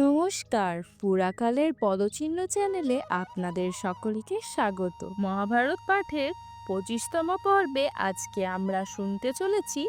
নমস্কার। পুরাকালের পদচিহ্ন চ্যানেলে আপনাদের সকলকে স্বাগত। মহাভারত পাঠের পঁচিশতম পর্বে আজকে আমরা শুনতে চলেছি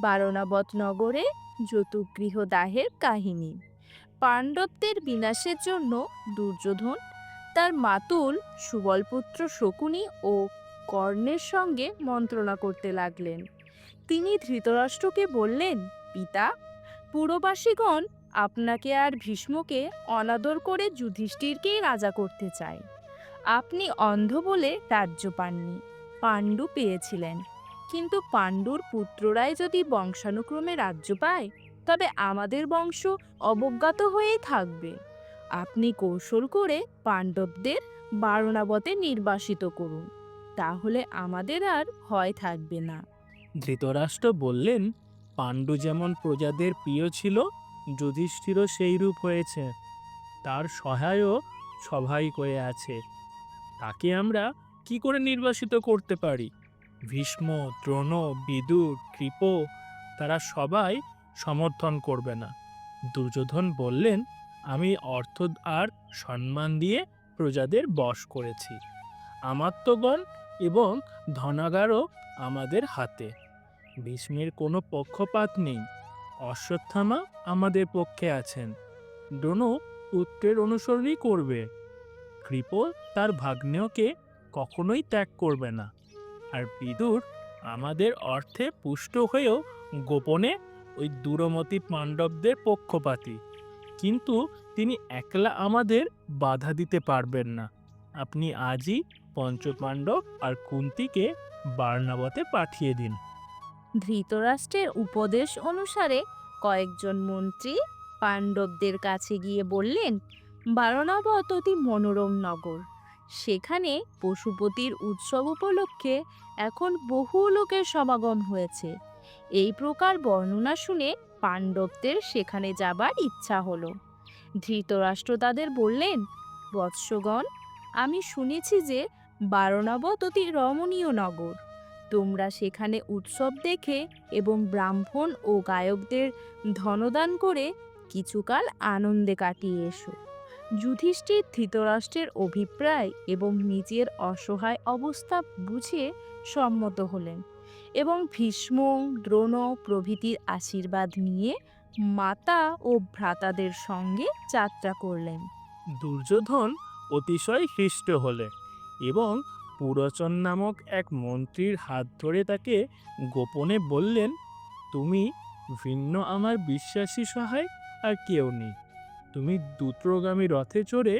বারণাবত নগরে যতুগৃহ দাহের কাহিনী। পাণ্ডবদের বিনাশের জন্য দুর্যোধন, তার মাতুল সুবলপুত্র শকুনি ও কর্ণের সঙ্গে মন্ত্রণা করতে লাগলেন। তিনি ধৃতরাষ্ট্রকে বললেন, পিতা, পুরবাসীগণ আপনাকে আর ভীষ্মকে অনাদর করে যুধিষ্ঠিরকেই রাজা করতে চায় আপনি অন্ধ বলে রাজ্য পাননি, পাণ্ডু পেয়েছিলেন। কিন্তু পাণ্ডুর পুত্ররাই যদি বংশানুক্রমে রাজ্য পায়, তবে আমাদের বংশ অবজ্ঞাত হয়েই থাকবে। আপনি কৌশল করে পাণ্ডবদের বারণাবতে নির্বাসিত করুন, তাহলে আমাদের আর ভয় থাকবে না। ধৃতরাষ্ট্র বললেন, পাণ্ডু যেমন প্রজাদের প্রিয় ছিল যুধিষ্ঠিরও সেই রূপ হয়েছে। তার সহায়ও সভাই করে আছে। তাকে আমরা কি করে নির্বাসিত করতে পারি? ভীষ্ম, দ্রোণ, বিদুর, কৃপ তারা সবাই সমর্থন করবে না। দুর্যোধন বললেন, আমি অর্থ আর সম্মান দিয়ে প্রজাদের বশ করেছি। আমাত্মগণ এবং ধনাগারও আমাদের হাতে। ভীষ্মের কোনো পক্ষপাত নেই। অশ্বত্থামা আমাদের পক্ষে আছেন। দ্রোণ পুত্রের অনুসরণই করবে। কৃপ তার ভাগ্নেয়কে কখনোই ত্যাগ করবে না। আর বিদুর আমাদের অর্থে পুষ্ট হয়েও গোপনে ওই দূরমতি পাণ্ডবদের পক্ষপাতী। কিন্তু তিনি একলা আমাদের বাধা দিতে পারবেন না। আপনি আজই পঞ্চপাণ্ডব আর কুন্তিকে বার্নাবতে পাঠিয়ে দিন। ধৃতরাষ্ট্রের উপদেশ অনুসারে কয়েকজন মন্ত্রী পাণ্ডবদের কাছে গিয়ে বললেন বারণাবত অতি মনোরম নগর। সেখানে পশুপতির উৎসব উপলক্ষে এখন বহু লোকের সমাগম হয়েছে। এই প্রকার বর্ণনা শুনে পাণ্ডবদের সেখানে যাবার ইচ্ছা হলো। ধৃতরাষ্ট্র তাদের বললেন, বৎসগণ, আমি শুনেছি যে বারণাবত অতি রমণীয় নগর। তোমরা সেখানে উৎসব দেখে এবং ব্রাহ্মণ ও গায়কদের ধনদান করে কিছুকাল আনন্দে কাটিয়ে এসো। যুধিষ্ঠির ধৃতরাষ্ট্রের অভিপ্রায় এবং নিজের অসহায় অবস্থা বুঝে সম্মত হলেন এবং ভীষ্ম, দ্রোণ প্রভৃতির আশীর্বাদ নিয়ে মাতা ও ভ্রাতাদের সঙ্গে যাত্রা করলেন। দুর্যোধন অতিশয় হৃষ্ট হলেন এবং পুরচন নামক এক মন্ত্রীর হাত ধরে তাকে গোপনে বললেন, তুমি ভিন্ন আমার বিশ্বাসী সহায় আর কেউ নেই। তুমি দ্রুতগামী রথে চড়ে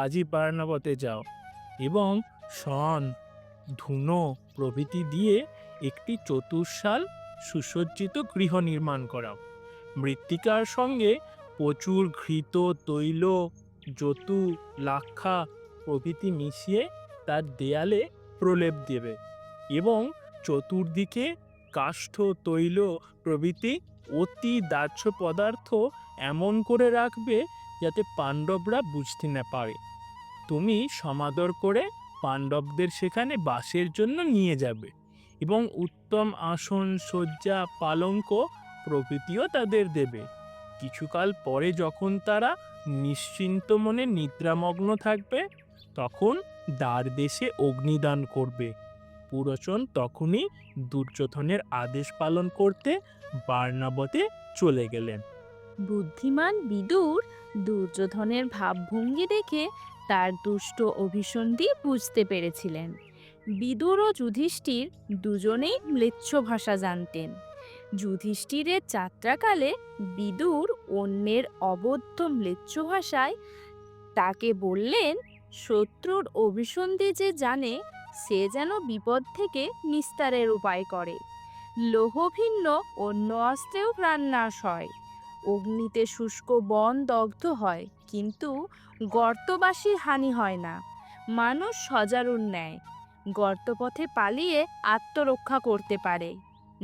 আজই বার্নাবতে যাও এবং শন, ধুনো প্রভৃতি দিয়ে একটি চতুর্শাল সুসজ্জিত গৃহ নির্মাণ করাও। মৃত্তিকার সঙ্গে প্রচুর ঘৃত, তৈল, যতু, লাক্ষা প্রভৃতি মিশিয়ে তার দেয়ালে প্রলেপ দেবে এবং চতুর্দিকে কাষ্ঠ, তৈল প্রভৃতি অতি দাহ্য পদার্থ এমন করে রাখবে যাতে পাণ্ডবরা বুঝতে না পারে। তুমি সমাদর করে পাণ্ডবদের সেখানে বাসের জন্য নিয়ে যাবে এবং উত্তম আসন, শয্যা, পালঙ্ক প্রভৃতিও তাদের দেবে। কিছুকাল পরে যখন তারা নিশ্চিন্ত মনে নিদ্রামগ্ন থাকবে তখন দ্বার দেশে অগ্নিদান করবে। পুরচন তখনই দুর্যোধনের আদেশ পালন করতে বার্নাবতে চলে গেলেন। বুদ্ধিমান বিদুর দুর্যোধনের ভাবভঙ্গি দেখে তার দুষ্ট অভিসন্ধি বুঝতে পেরেছিলেন। বিদুর ও যুধিষ্ঠির দুজনেই ম্লেচ্ছ ভাষা জানতেন। যুধিষ্ঠিরের যাত্রাকালে বিদুর অন্যের অবদ্ধ ম্লেচ্ছ ভাষায় তাকে বললেন শত্রুর অভিসন্ধি যে জানে, সে যেন বিপদ থেকে নিস্তারের উপায় করে। লোহভিন্ন অন্য অস্ত্রেও প্রাণনাশ হয়। অগ্নিতে শুষ্ক বন দগ্ধ হয়, কিন্তু গর্তবাসীর হানি হয় না। মানুষ সজারুর ন্যায়। গর্তপথে পালিয়ে আত্মরক্ষা করতে পারে।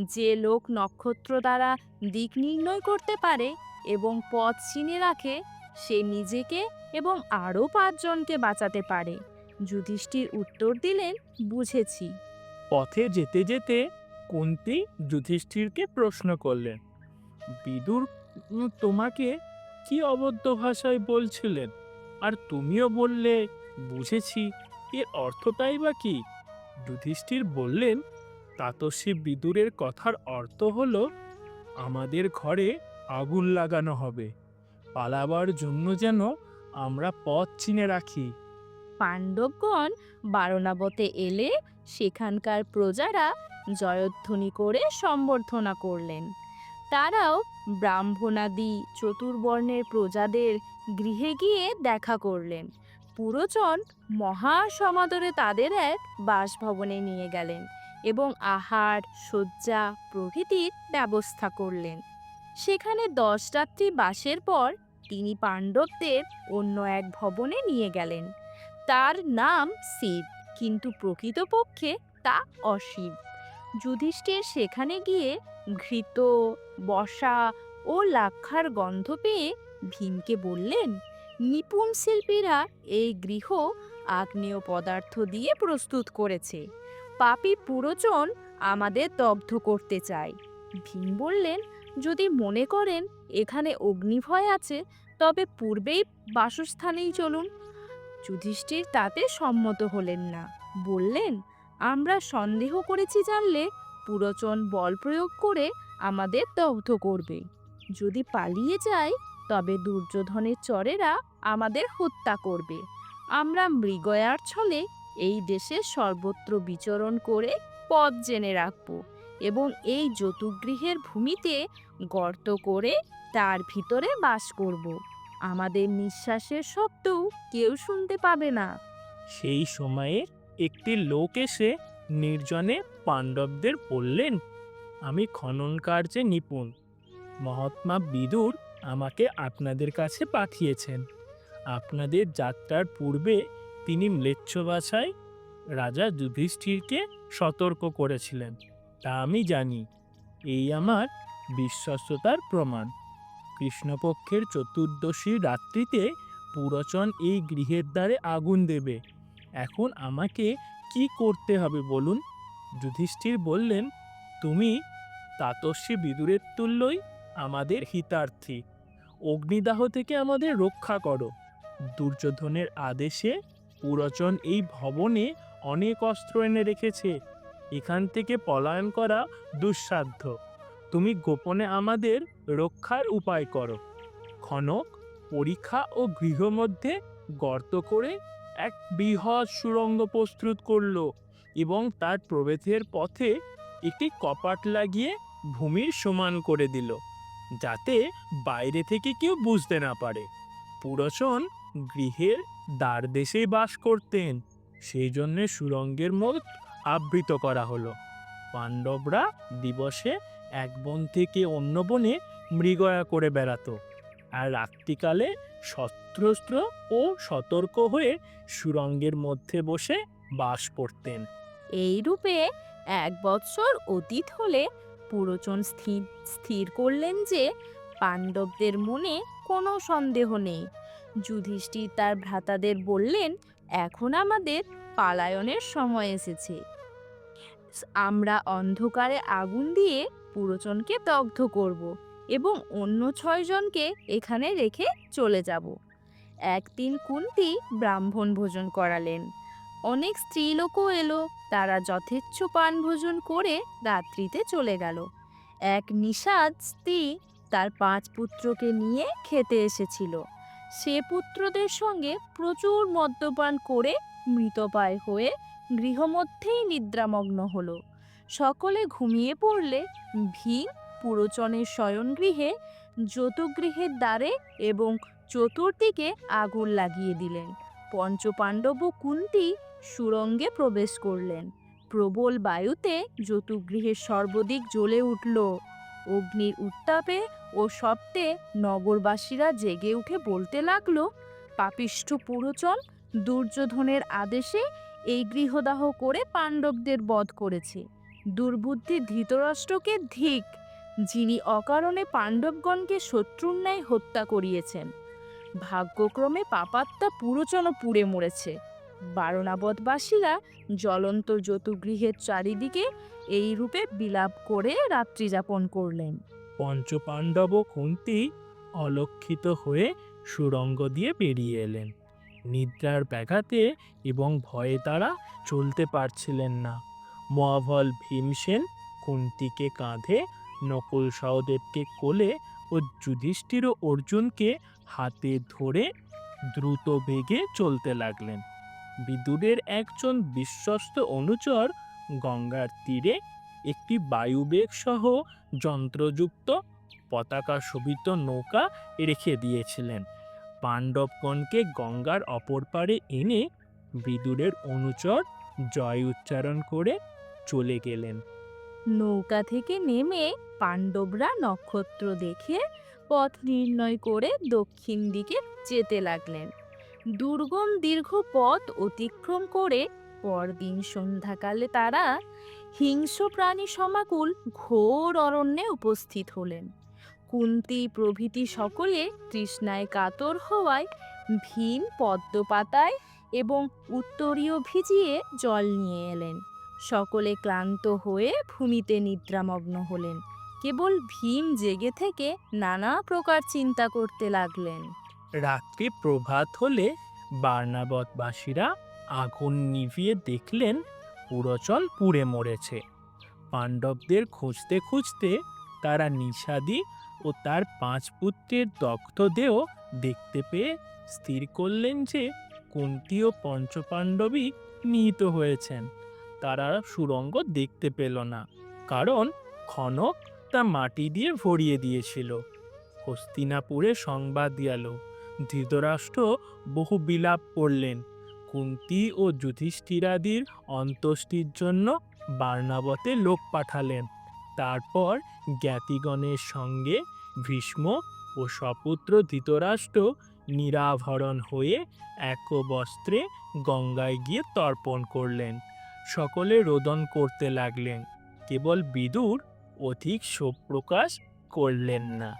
যে লোক নক্ষত্র দ্বারা দিক নির্ণয় করতে পারে এবং পথ চিনে রাখে সে নিজেকে এবং আরও পাঁচজনকে বাঁচাতে পারে। যুধিষ্ঠির উত্তর দিলেন, বুঝেছি। পথে যেতে যেতে কুন্তি যুধিষ্ঠিরকে প্রশ্ন করলেন, বিদুর তোমাকে ঠিকই অবদ্ধ ভাষায় বলছিলেন? আর তুমিও বললে, বুঝেছি, এর অর্থটাই বা কি? যুধিষ্ঠির বললেন, তাতস্বী বিদুরের কথার অর্থ হলো, আমাদের ঘরে আগুন লাগানো হবে। পালাবার জন্য যেন আমরা পথ চিনে রাখি। পাণ্ডবগণ বারণাবতে এলে সেখানকার প্রজারা জয়ধ্বনি করে সম্বর্ধনা করলেন। তারাও ব্রাহ্মণাদি চতুর্বর্ণের প্রজাদের গৃহে গিয়ে দেখা করলেন। পুরোচন মহা সমাদরে তাদের এক বাসভবনে নিয়ে গেলেন এবং আহার, শয্যা প্রভৃতির ব্যবস্থা করলেন। সেখানে দশ রাত্রি বাসের পর তিনি পাণ্ডবদের অন্য এক ভবনে নিয়ে গেলেন। তার নাম শিব, কিন্তু প্রকৃতপক্ষে তা অশিব। যুধিষ্ঠির সেখানে গিয়ে ঘৃত, বসা ও লাক্ষার গন্ধ পেয়ে ভীমকে বললেন, নিপুণ শিল্পীরা এই গৃহ আগ্নেয় পদার্থ দিয়ে প্রস্তুত করেছে। পাপী পুরোজন আমাদের দগ্ধ করতে চায়। ভীম বললেন যদি মনে করেন এখানে অগ্নিভয় আছে, তবে পূর্বেই বাসস্থানেই চলুন। যুধিষ্ঠির তাতে সম্মত হলেন না। বললেন, আমরা সন্দেহ করেছি জানলে পুরোচন বল প্রয়োগ করে আমাদের দগ্ধ করবে। যদি পালিয়ে যাই তবে দুর্যোধনের চরেরা আমাদের হত্যা করবে। আমরা মৃগয়ার ছলে এই দেশে সর্বত্র বিচরণ করে পথ জেনে রাখব। এবং এই যতুগৃহের ভূমিতে গর্ত করে তার ভিতরে বাস করব। আমাদের নিঃশ্বাসের শব্দও কেউ শুনতে পাবে না। সেই সময়ে একটি লোক এসে নির্জনে পাণ্ডবদের বললেন, আমি খনন কার্যে নিপুণ। মহাত্মা বিদুর আমাকে আপনাদের কাছে পাঠিয়েছেন। আপনাদের যাত্রার পূর্বে তিনি ম্লেচ্ছ ভাষায় রাজা যুধিষ্ঠিরকে সতর্ক করেছিলেন। তা আমি জানি, এই আমার বিশ্বস্ততার প্রমাণ। কৃষ্ণপক্ষের চতুর্দশী রাত্রিতে পুরচন এই গৃহের দ্বারে আগুন দেবে। এখন আমাকে কি করতে হবে বলুন? যুধিষ্ঠির বললেন, তুমি তাতস্বী বিদুরের তুল্যই আমাদের হিতার্থী। অগ্নিদাহ থেকে আমাদের রক্ষা করো। দুর্যোধনের আদেশে পুরচন এই ভবনে অনেক অস্ত্র এনে রেখেছে। এখান থেকে পলায়ন করা দুঃসাধ্য। তুমি গোপনে আমাদের রক্ষার উপায় করো। খনক, পরীক্ষা ও গৃহ মধ্যে গর্ত করে এক বৃহৎ সুড়ঙ্গ প্রস্তুত করল এবং তার প্রবেশের পথে একটি কপাট লাগিয়ে ভূমির সমান করে দিল, যাতে বাইরে থেকে কেউ বুঝতে না পারে। পুরোচন গৃহের দ্বার দেশেই বাস করতেন, সেই জন্যে সুরঙ্গের মধ্যে আবৃত করা হলো। পাণ্ডবরা দিবসে এক বন থেকে অন্য বনে মৃগয়া করে বেড়াতো আর রাত্রিকালে শস্ত্রস্ত্র ও সতর্ক হয়ে সুরঙ্গের মধ্যে বসে বাস করতেন। এই রূপে এক বৎসর অতীত হলে পুরোচন স্থির স্থির করলেন যে পাণ্ডবদের মনে কোনো সন্দেহ নেই। যুধিষ্ঠির তার ভ্রাতাদের বললেন, এখন আমাদের পালায়নের সময় এসেছে। আমরা অন্ধকারে আগুন দিয়ে পুরোচনকে দগ্ধ করব এবং অন্য ছয়জনকে এখানে রেখে চলে যাব। একদিন কুন্তি ব্রাহ্মণ ভোজন করালেন। অনেক স্ত্রীলোকও এলো, তারা যথেচ্ছ পান ভোজন করে রাত্রিতে চলে গেল। এক নিষাদ স্ত্রী তার পাঁচ পুত্রকে নিয়ে খেতে এসেছিল। সে পুত্রদের সঙ্গে প্রচুর মদ্যপান করে মৃতপায় হয়ে গৃহমধ্যেই নিদ্রামগ্ন হল। সকলে ঘুমিয়ে পড়লে ভীম পুরোচনের শয়নগৃহে, যতুগৃহের দ্বারে এবং চতুর্দিকে আগুন লাগিয়ে দিলেন। পঞ্চপাণ্ডব কুন্তি সুরঙ্গে প্রবেশ করলেন। প্রবল বায়ুতে যতুগৃহের সর্বদিক জ্বলে উঠল। অগ্নির উত্তাপে ও শব্দে নগরবাসীরা জেগে উঠে বলতে লাগল, পাপিষ্ঠ পুরোচন, দুর্যোধনের আদেশে এই গৃহদাহ করে পাণ্ডবদের বধ করেছে। দুর্বুদ্ধি ধৃতরাষ্ট্রকে ধিক, যিনি অকারণে পাণ্ডবগণকে শত্রুর ন্যায় হত্যা করিয়েছেন। ভাগ্যক্রমে পাপাত্মা পুরোচন পুড়ে মরেছে। বারণাবতবাসীরা জ্বলন্ত যতুগৃহের চারিদিকে এই রূপে বিলাপ করে রাত্রি যাপন করলেন। পঞ্চপাণ্ডব কুন্তি অলক্ষিত হয়ে সুরঙ্গ দিয়ে বেরিয়ে এলেন। নিদ্রার ব্যাঘাতে এবং ভয়ে তারা চলতে পারছিলেন না। মহাবল ভীমসেন কুন্তিকে কাঁধে, নকল সহদেবকে কোলে ও যুধিষ্ঠির ও অর্জুনকে হাতে ধরে দ্রুত বেগে চলতে লাগলেন। বিদুরের একজন বিশ্বস্ত অনুচর গঙ্গার তীরে একটি বায়ুবেগ সহ যন্ত্রযুক্ত পতাকা শোভিত নৌকা রেখে দিয়েছিলেন। পাণ্ডবগণকে গঙ্গার অপর পারে এনে বিদুরের অনুচর জয় উচ্চারণ করে চলে গেলেন। নৌকা থেকে নেমে পাণ্ডবরা নক্ষত্র দেখে পথ নির্ণয় করে দক্ষিণ দিকে যেতে লাগলেন। দুর্গম দীর্ঘ পথ অতিক্রম করে পরদিন সন্ধ্যাকালে তারা হিংস্র প্রাণী সমাকুল ঘোর অরণ্যে উপস্থিত হলেন। কুন্তি প্রভৃতি সকলে তৃষ্ণায় কাতর হওয়ায় ভীম পদ্মপাতায় এবং উত্তরীয় ভিজিয়ে জল নিয়ে এলেন। সকলে ক্লান্ত হয়ে ভূমিতে নিদ্রামগ্ন হলেন। কেবল ভীম জেগে থেকে নানা প্রকার চিন্তা করতে লাগলেন। রাত্রি প্রভাত হলে বার্নাবতবাসীরা আগুন নিভিয়ে দেখলেন পুরচল পুড়ে মরেছে। পাণ্ডবদের খুঁজতে খুঁজতে তারা নিষাদি ও তার পাঁচ পুত্রের দগ্ধ দেহ দেখতে পেয়ে স্থির করলেন যে কুন্তি ও পঞ্চপাণ্ডবই নিহিত হয়েছেন। তারা সুরঙ্গ দেখতে পেল না, কারণ খনক তা মাটি দিয়ে ভরিয়ে দিয়েছিল। হস্তিনাপুরে সংবাদ দিয়ালো, ধৃতরাষ্ট্র বহু বিলাপ করলেন। কুন্তি ও যুধিষ্ঠিরাদির অন্ত্যেষ্টির জন্য বার্নাবতে লোক পাঠালেন। তারপর জ্ঞাতিগণের সঙ্গে ভীষ্ম ও সপুত্র ধৃতরাষ্ট্র নিরাভরণ হয়ে এক বস্ত্রে গঙ্গায় গিয়ে তর্পণ করলেন। সকলে রোদন করতে লাগলেন। কেবল বিদুর অধিক শোক প্রকাশ করলেন না।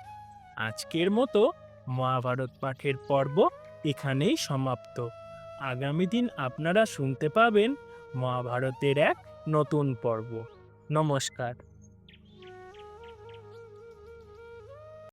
আজকের মতো মহাভারত পাঠের পর্ব এখানেই সমাপ্ত। আগামী দিন আপনারা শুনতে পাবেন মহাভারতের এক নতুন পর্ব। নমস্কার।